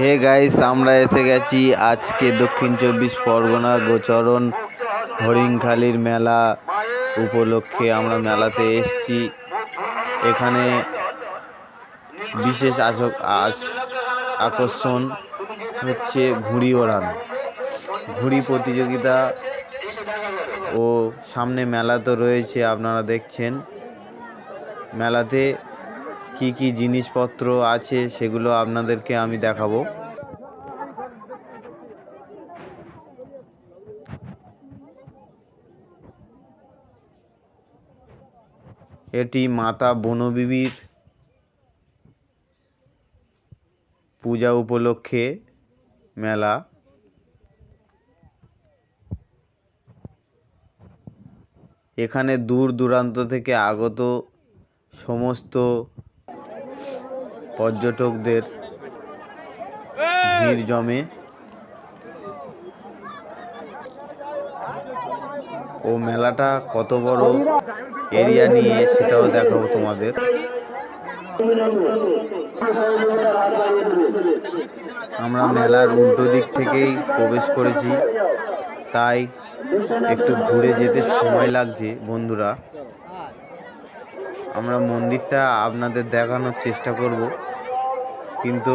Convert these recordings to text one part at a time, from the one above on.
Hey guys, আমরা এসে গেছি আজকে দক্ষিণ চব্বিশ পরগনা গোচরণ হরিণখালির মেলা উপলক্ষে আমরা মেলাতে এসেছি। এখানে বিশেষ আকর্ষণ হচ্ছে ঘুড়ি ওড়ান। ঘুড়ি প্রতিযোগিতা ও সামনে মেলা তো রয়েছে, আপনারা দেখছেন। মেলাতে কি কি জিনিসপত্র আছে সেগুলো আপনাদেরকে আমি দেখাবো। এটি মাতা বনবিবির পূজা উপলক্ষে মেলা। এখানে দূর দূরান্ত থেকে আগত সমস্ত পর্যটকদের ভিড় জমে ও মেলাটা কত বড় এরিয়া নিয়ে সেটাও দেখাবো তোমাদের। আমরা মেলার উল্টো দিক থেকেই প্রবেশ করেছি, তাই একটু ঘুরে যেতে সময় লাগছে বন্ধুরা। আমরা মন্দিরটা আপনাদের দেখানোর চেষ্টা করব। কিন্তু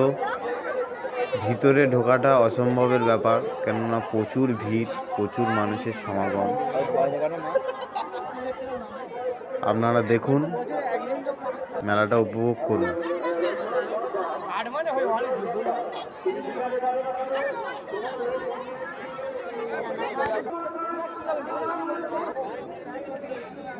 ভিতরে ঢোকাটা অসম্ভবের ব্যাপার, কেননা প্রচুর ভিড়, প্রচুর মানুষের সমাগম। আপনারা দেখুন, মেলাটা উপভোগ করুন।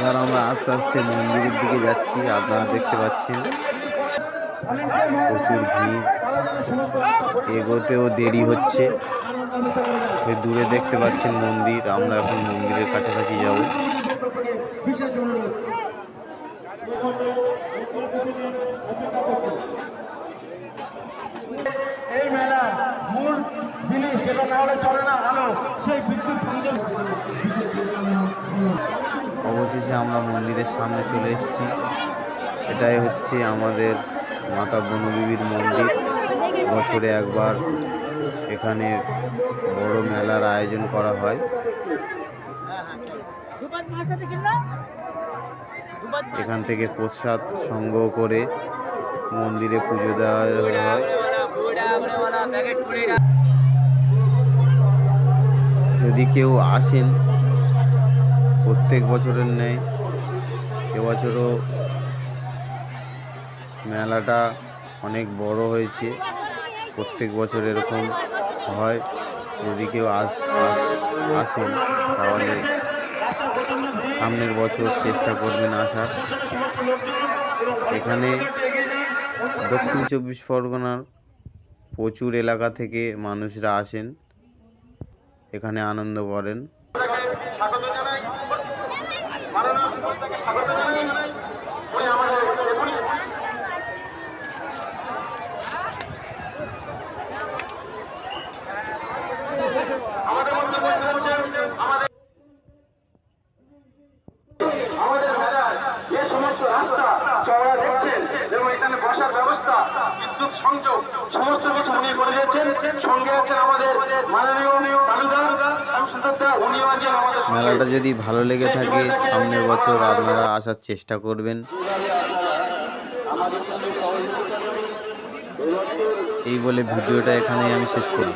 এবার আমরা আস্তে আস্তে মন্দিরের দিকে যাচ্ছি, আপনারা দেখতে পাচ্ছেন। প্রচুর ভিড়। এগোতেও দেরি হচ্ছে। দূরে দেখতে পাচ্ছেন মন্দির, আমরা এখন মন্দিরের কাছাকাছি যাব। চলে না, আলো, সেই বিদ্যুৎ অবশেষে আমরা মন্দিরের সামনে চলে এসেছি। এটাই হচ্ছে আমাদের মাতা বনবিবির মন্দির। বছরে একবার এখানে বড় মেলার আয়োজন করা হয়। এখান থেকে প্রসাদ সংগ্রহ করে মন্দিরে পুজো দেওয়া হয়। যদি কেউ আসেন প্রত্যেক বছরের ন্যায় এবছরও মেলাটা অনেক বড় হয়েছে। প্রত্যেক বছর এরকম হয়। যদি কেউ আস, আস- আসেন তাহলে সামনের বছর চেষ্টা করবেন আসার। এখানে দক্ষিণ চব্বিশ পরগনার প্রচুর এলাকা থেকে মানুষরা আসেন। এখানে আনন্দ করেন। সংযোগ সমস্ত কিছু উনি করে সঙ্গে আছেন আমাদের মাননীয় তালুদার মেলাটা যদি ভালো লেগে থাকে, সামনের বছর আপনারা আসার চেষ্টা করবেন। এই বলে ভিডিওটা এখানে আমি শেষ করি